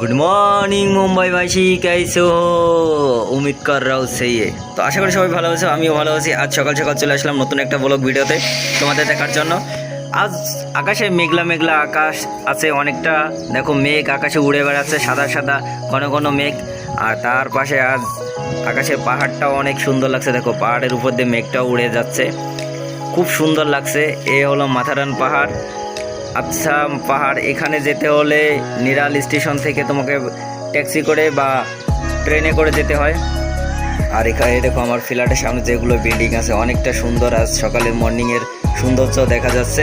Good morning মুম্বাইবাসী কাইসো উমিদ কর রাও সেইয়ে। তো আশা করি সবাই ভালো আছো, আমিও ভালো আছি। আজ সকাল সকাল চলে আসলাম নতুন একটা ব্লগ ভিডিওতে তোমাদের দেখার জন্য। আজ আকাশে মেঘলা মেঘলা আকাশ আছে অনেকটা। দেখো মেঘ, আকাশে উড়ে বেড়াচ্ছে, সাদা সাদা, ঘন ঘন মেঘ। আর তার পাশে আজ আকাশের পাহাড়টাও অনেক সুন্দর লাগছে। দেখো পাহাড়ের উপর দিয়ে মেঘটাও উড়ে যাচ্ছে। খুব সুন্দর লাগছে। এ হলো মাথারান পাহাড়। আচ্ছা পাহাড়, এখানে যেতে হলে নিরাল স্টেশন থেকে তোমাকে ট্যাক্সি করে বা ট্রেনে করে যেতে হয়। আর এখানে দেখো আমার ফ্ল্যাটের সামনে যেগুলো বিল্ডিং আছে, অনেকটা সুন্দর আজ সকালের মর্নিংয়ের সৌন্দর্য দেখা যাচ্ছে।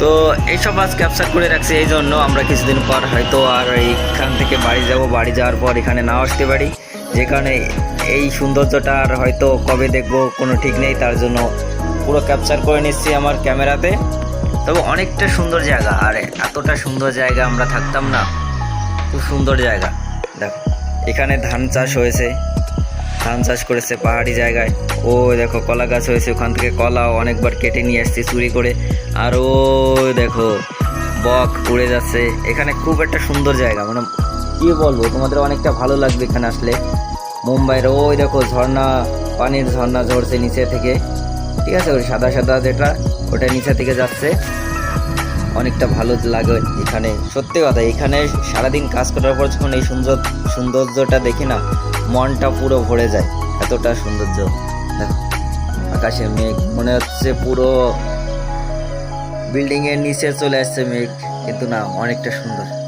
তো এইসব আজ ক্যাপচার করে রাখছি, এই জন্য আমরা কিছুদিন পর হয়তো আর এইখান থেকে বাড়ি যাব, বাড়ি যাওয়ার পর এখানে না আসতে পারি। যে কারণে এই সৌন্দর্যটা আর হয়তো কবে দেখব কোনো ঠিক নেই, তার জন্য পুরো ক্যাপচার করে নিচ্ছি আমার ক্যামেরাতে। তবে অনেকটা সুন্দর জায়গা, আর এতটা সুন্দর জায়গা আমরা থাকতাম না। খুব সুন্দর জায়গা। দেখো, এখানে ধান চাষ হয়েছে। ধান চাষ করেছে পাহাড়ি জায়গায়। ও দেখো, কলা গাছ হয়েছে ওখান থেকে কলা অনেকবার কেটে নিয়ে আসছি চুরি করে। আর ও দেখো, বক উড়ে যাচ্ছে। এখানে খুব একটা সুন্দর জায়গা মানে কি বলব, তোমাদের অনেকটা ভালো লাগবে এখানে আসলে। মুম্বাইয়ের ওই দেখো ঝর্ণা, পানির ঝর্ণা ঝরছে নিচে থেকে। ঠিক আছে, ওই সাদা সাদা যেটা, ওটা নিচে থেকে যাচ্ছে। অনেকটা ভালো লাগে এখানে। সত্যি কথা, এখানে সারাদিন কাজ করার পর যখন এই সুন্দর, সৌন্দর্যটা দেখি না, মনটা পুরো ভরে যায়। এতটা সৌন্দর্য। আকাশে মেঘ, মনে হচ্ছে পুরো বিল্ডিং এর নিচে চলে আসছে মেঘ, কিন্তু না, অনেকটা সুন্দর।